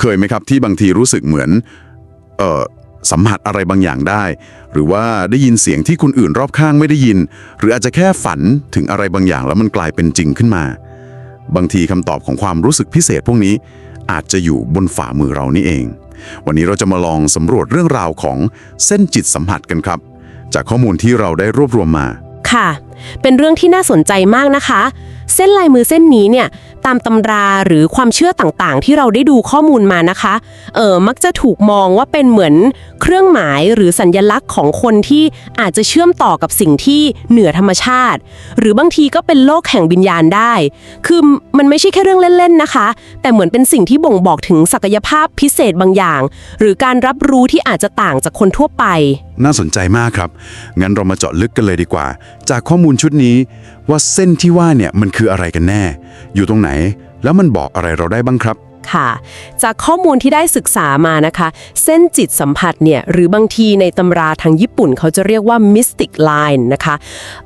เคยไหมครับที่บางทีรู้สึกเหมือนเอ่อสัมผัสอะไรบางอย่างได้ หรือว่าได้ยินเสียงที่คนอื่นรอบข้างไม่ได้ยิน หรืออาจจะแค่ฝันถึงอะไรบางอย่างแล้วมันกลายเป็นจริงขึ้นมา บางทีคำตอบของความรู้สึกพิเศษพวกนี้ อาจจะอยู่บนฝ่ามือเรานี่เอง วันนี้เราจะมาลองสำรวจเรื่องราวของเส้นจิตสัมผัสกันครับ จากข้อมูลที่เราได้รวบรวมมา ค่ะ เป็นเรื่องที่น่าสนใจมากนะคะ เส้นลายมือเส้นนี้เนี่ย ตามตำราหรือความเชื่อต่างๆ ที่เราได้ดูข้อมูลมานะคะ เออมักจะถูกมองว่าเป็นเหมือนเครื่องหมายหรือสัญญลักษณ์ของคนที่อาจจะเชื่อมต่อกับสิ่งที่เหนือธรรมชาติ หรือบางทีก็เป็นโลกแห่งวิญญาณได้ คือมันไม่ใช่แค่เรื่องเล่นๆนะคะ แต่เหมือนเป็นสิ่งที่บ่งบอกถึงศักยภาพพิเศษบางอย่าง หรือการรับรู้ที่อาจจะต่างจากคนทั่วไป น่าสนใจมากครับ งั้นเรามาเจาะลึกกันเลยดีกว่า จากข้อมูลชุดนี้ว่าเส้นที่ว่าเนี่ยมันคืออะไรกันแน่ อยู่ตรงไหน แล้วมันบอกอะไรเราได้บ้างครับ ค่ะ จากข้อมูลที่ได้ศึกษามานะคะ เส้นจิตสัมผัสเนี่ยหรือบางทีในตำราทางญี่ปุ่นเขาจะเรียกว่า mystic line นะคะ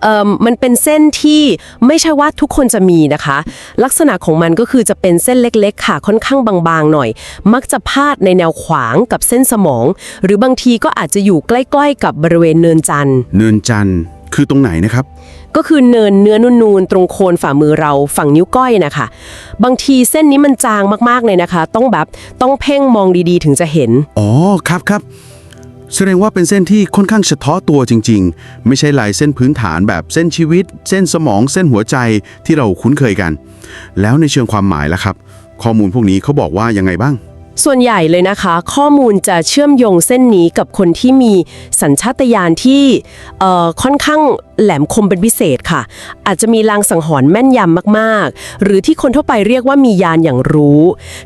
เอ่อมันเป็นเส้นที่ไม่ใช่ว่าทุกคนจะมีนะคะ ลักษณะของมันก็คือจะเป็นเส้นเล็กๆ ค่ะ ค่อนข้างบางๆหน่อย มักจะพาดในแนวขวางกับเส้นสมอง หรือบางทีก็อาจจะอยู่ใกล้ๆ กับบริเวณเนินจันทร์เนินจันทร์ คือตรงไหนนะครับ ก็คือเนินเนื้อนูนๆตรงโคนฝ่ามือเราฝั่งนิ้วก้อยนะคะ บางทีเส้นนี้มันจางมากๆเลยนะคะ ต้องแบบต้องเพ่งมองดีๆ ถึงจะเห็น อ๋อครับครับ แสดงว่าเป็นเส้นที่ค่อนข้างเฉพาะตัวจริง ๆ ไม่ใช่ลายเส้นพื้นฐานแบบเส้นชีวิต เส้นสมองเส้นหัวใจที่เราคุ้นเคยกัน แล้วในเชิงความหมายล่ะครับ ข้อมูลพวกนี้เขาบอกว่ายังไงบ้าง ส่วนใหญ่เลยนะคะ ข้อมูลจะเชื่อมโยงเส้นนี้กับคนที่มีสัญชาตญาณที่เอ่อค่อนข้างแหลมคมเป็นพิเศษค่ะ อาจจะมีลางสังหรณ์แม่นยำมากๆ หรือที่คนทั่วไปเรียกว่ามียานอย่างรู้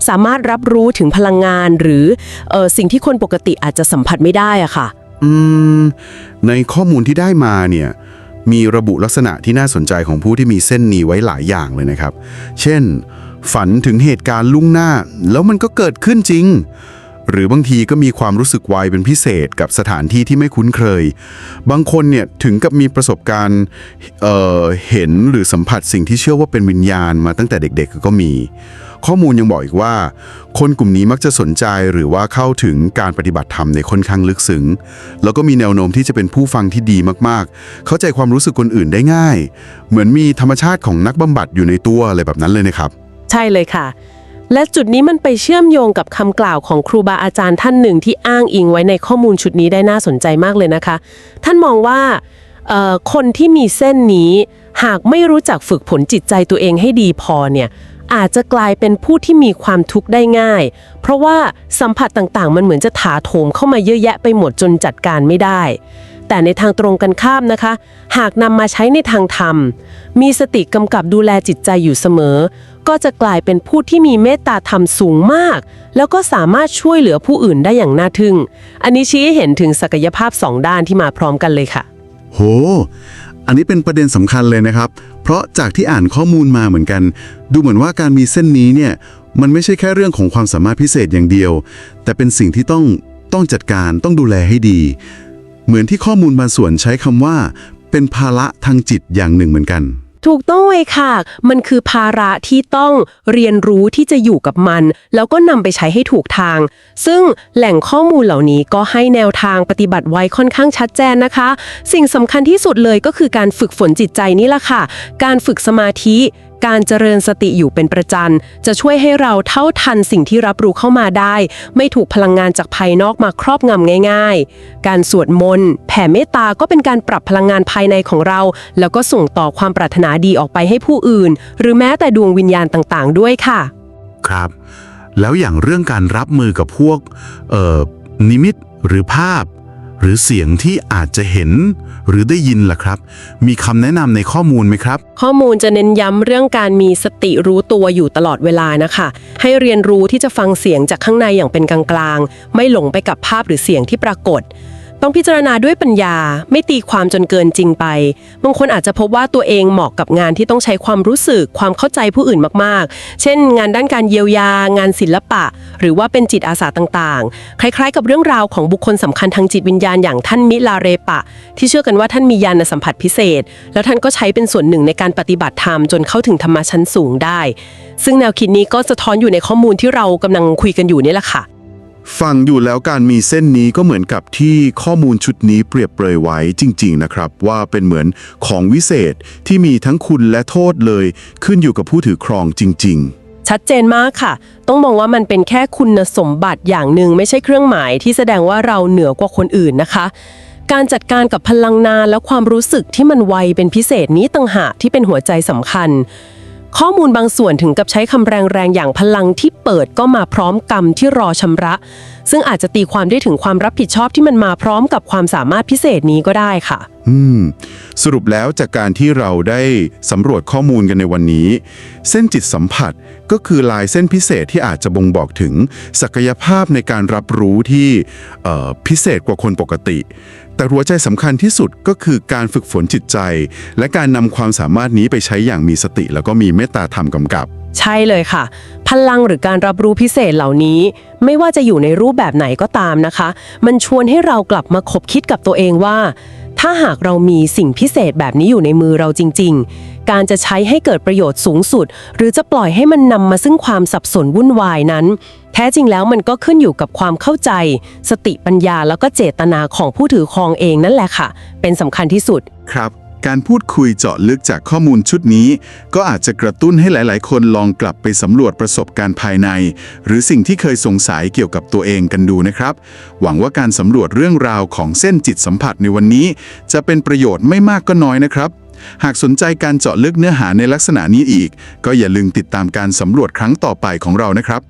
สามารถรับรู้ถึงพลังงานหรือเออสิ่งที่คนปกติอาจจะสัมผัสไม่ได้อะค่ะ อืม ในข้อมูลที่ได้มาเนี่ยมีระบุลักษณะที่น่าสนใจของผู้ที่มีเส้นนี้ไว้หลายอย่างเลยนะครับ เช่น ฝันถึงเหตุการณ์ลุ่งหน้า แล้วมันก็เกิดขึ้นจริง หรือบางทีก็มีความรู้สึกไวเป็นพิเศษกับสถานที่ที่ไม่คุ้นเคย บางคนเนี่ยถึงกับมีประสบการณ์เเห็นหรือสัมผัสสิ่งที่เชื่อว่าเป็นวิญญาณมาตั้งแต่เด็กๆก็มี ข้อมูลยังบอกอีกว่า คนกลุ่มนี้มักจะสนใจหรือว่าเข้าถึงการปฏิบัติธรรมในค่อนข้างลึกซึ้งแล้วก็มีแนวโน้มที่จะเป็นผู้ฟังที่ดีมากๆ เข้าใจความรู้สึกคนอื่นได้ง่าย เหมือนมีธรรมชาติของนักบำบัดอยู่ในตัวอะไรแบบนั้นเลยนะครับ ใช่เลยค่ะ และจุดนี้มันไปเชื่อมโยงกับคำกล่าวของครูบาอาจารย์ท่านหนึ่งที่อ้างอิงไว้ในข้อมูลชุดนี้ได้น่าสนใจมากเลยนะคะ ท่านมองว่าคนที่มีเส้นนี้ หากไม่รู้จักฝึกผลจิตใจตัวเองให้ดีพอเนี่ยอาจจะกลายเป็นผู้ที่มีความทุกข์ได้ง่าย เพราะว่าสัมผัสต่างๆ มันเหมือนจะถาโถมเข้ามาเยอะแยะไปหมดจนจัดการไม่ได้ แต่ในทางตรงกันข้ามนะคะ หากนำมาใช้ในทางธรรม มีสติกำกับดูแลจิตใจอยู่เสมอ ก็จะกลายเป็นผู้ที่มีเมตตาธรรมสูงมาก แล้วก็สามารถช่วยเหลือผู้อื่นได้อย่างน่าทึ่ง อันนี้ชี้ให้เห็นถึงศักยภาพสองด้านที่มาพร้อมกันเลยค่ะ โห อันนี้เป็นประเด็นสำคัญเลยนะครับ เพราะจากที่อ่านข้อมูลมาเหมือนกัน ดูเหมือนว่าการมีเส้นนี้เนี่ย มันไม่ใช่แค่เรื่องของความสามารถพิเศษอย่างเดียว แต่เป็นสิ่งที่ต้องต้องจัดการต้องดูแลให้ดี เหมือนที่ข้อมูลบางส่วนใช้คำว่า เป็นภาระทางจิตอย่างหนึ่งเหมือนกัน ถูกต้องเลยค่ะ มันคือภาระที่ต้องเรียนรู้ที่จะอยู่กับมัน แล้วก็นำไปใช้ให้ถูกทาง ซึ่งแหล่งข้อมูลเหล่านี้ก็ให้แนวทางปฏิบัติไว้ค่อนข้างชัดเจนนะคะ สิ่งสำคัญที่สุดเลยก็คือการฝึกฝนจิตใจนี่แหละค่ะ การฝึกสมาธิ การเจริญสติอยู่เป็นประจันจะช่วยให้เราเท่าทันสิ่งที่รับรู้เข้ามาได้ ไม่ถูกพลังงานจากภายนอกมาครอบงำง่าย ๆ การสวดมนต์แผ่เมตตาก็เป็นการปรับพลังงานภายในของเรา แล้วก็ส่งต่อความปรารถนาดีออกไปให้ผู้อื่น หรือแม้แต่ดวงวิญญาณต่างๆ ด้วยค่ะ ครับ แล้วอย่างเรื่องการรับมือกับพวกนิมิตหรือภาพ หรือเสียงที่อาจจะเห็น หรือได้ยินล่ะครับ มีคำแนะนำในข้อมูลไหมครับ ข้อมูลจะเน้นย้ำเรื่องการมีสติรู้ตัวอยู่ตลอดเวลานะคะ ให้เรียนรู้ที่จะฟังเสียงจากข้างในอย่างเป็นกลางๆ ไม่หลงไปกับภาพหรือเสียงที่ปรากฏ ต้องพิจารณาด้วยปัญญาไม่ตีความจนเกินจริงไป บางคนอาจจะพบว่าตัวเองเหมาะกับงานที่ต้องใช้ความรู้สึกความเข้าใจผู้อื่นมากๆ เช่น งานด้านการเยียวยา งานศิลปะ หรือว่าเป็นจิตอาสาต่างๆ คล้ายๆ กับเรื่องราวของบุคคลสำคัญทางจิตวิญญาณอย่างท่านมิลาเรปะ ที่เชื่อกันว่าท่านมีญาณสัมผัสพิเศษ แล้วท่านก็ใช้เป็นส่วนหนึ่งในการปฏิบัติธรรมจนเข้าถึงธรรมชั้นสูงได้ ซึ่งแนวคิดนี้ก็สะท้อนอยู่ในข้อมูลที่เรากำลังคุยกันอยู่นี่แหละค่ะ ฟังอยู่แล้วการมีเส้นนี้ก็เหมือนกับที่ข้อมูลชุดนี้เปรียบเปรยไว้จริง ๆ นะครับ ว่าเป็นเหมือนของวิเศษที่มีทั้งคุณและโทษเลย ขึ้นอยู่กับผู้ถือครองจริง ๆ ชัดเจนมากค่ะ ต้องมองว่ามันเป็นแค่คุณสมบัติอย่างหนึ่งไม่ใช่เครื่องหมายที่แสดงว่าเราเหนือกว่าคนอื่นนะคะ การจัดการกับพลังนานและความรู้สึกที่มันไวเป็นพิเศษนี้ต่างหากที่เป็นหัวใจสำคัญ ข้อมูลบางส่วนถึงกับใช้คำแรงๆอย่างพลังที่เปิดก็มาพร้อมกรรมที่รอชำระ ซึ่งอาจจะตีความได้ถึงความรับผิดชอบที่มันมาพร้อมกับความสามารถพิเศษนี้ก็ได้ค่ะ อืม สรุปแล้วจากการที่เราได้สำรวจข้อมูลกันในวันนี้ เส้นจิตสัมผัสก็คือลายเส้นพิเศษที่อาจจะบ่งบอกถึง ศักยภาพในการรับรู้ที่พิเศษกว่าคนปกติ แต่หัวใจสำคัญที่สุดก็คือการฝึกฝนจิตใจ และการนำความสามารถนี้ไปใช้อย่างมีสติ แล้วก็มีเมตตาธรรมกำกับ ใช่เลยค่ะ พลังหรือการรับรู้พิเศษเหล่านี้ ไม่ว่าจะอยู่ในรูปแบบไหนก็ตามนะคะ มันชวนให้เรากลับมาคบคิดกับตัวเองว่า ถ้าหากเรามีสิ่งพิเศษแบบนี้อยู่ในมือเราจริง ๆ การจะใช้ให้เกิดประโยชน์สูงสุด หรือจะปล่อยให้มันนำมาซึ่งความสับสนวุ่นวายนั้น แท้จริงแล้วมันก็ขึ้นอยู่กับความเข้าใจ สติปัญญาแล้วก็เจตนาของผู้ถือครองเองนั่นแหละค่ะ เป็นสำคัญที่สุดครับการพูดคุยเจาะลึกจากข้อมูลชุดนี้ ก็อาจจะกระตุ้นให้หลาย ๆ คนลองกลับไปสำรวจประสบการณ์ภายใน หรือสิ่งที่เคยสงสัยเกี่ยวกับตัวเองกันดูนะครับ หวังว่าการสำรวจเรื่องราวของเส้นจิตสัมผัสในวันนี้ จะเป็นประโยชน์ไม่มากก็น้อยนะครับ หากสนใจการเจาะลึกเนื้อหาในลักษณะนี้อีก ก็อย่าลืมติดตามการสำรวจครั้งต่อไปของเรานะครับ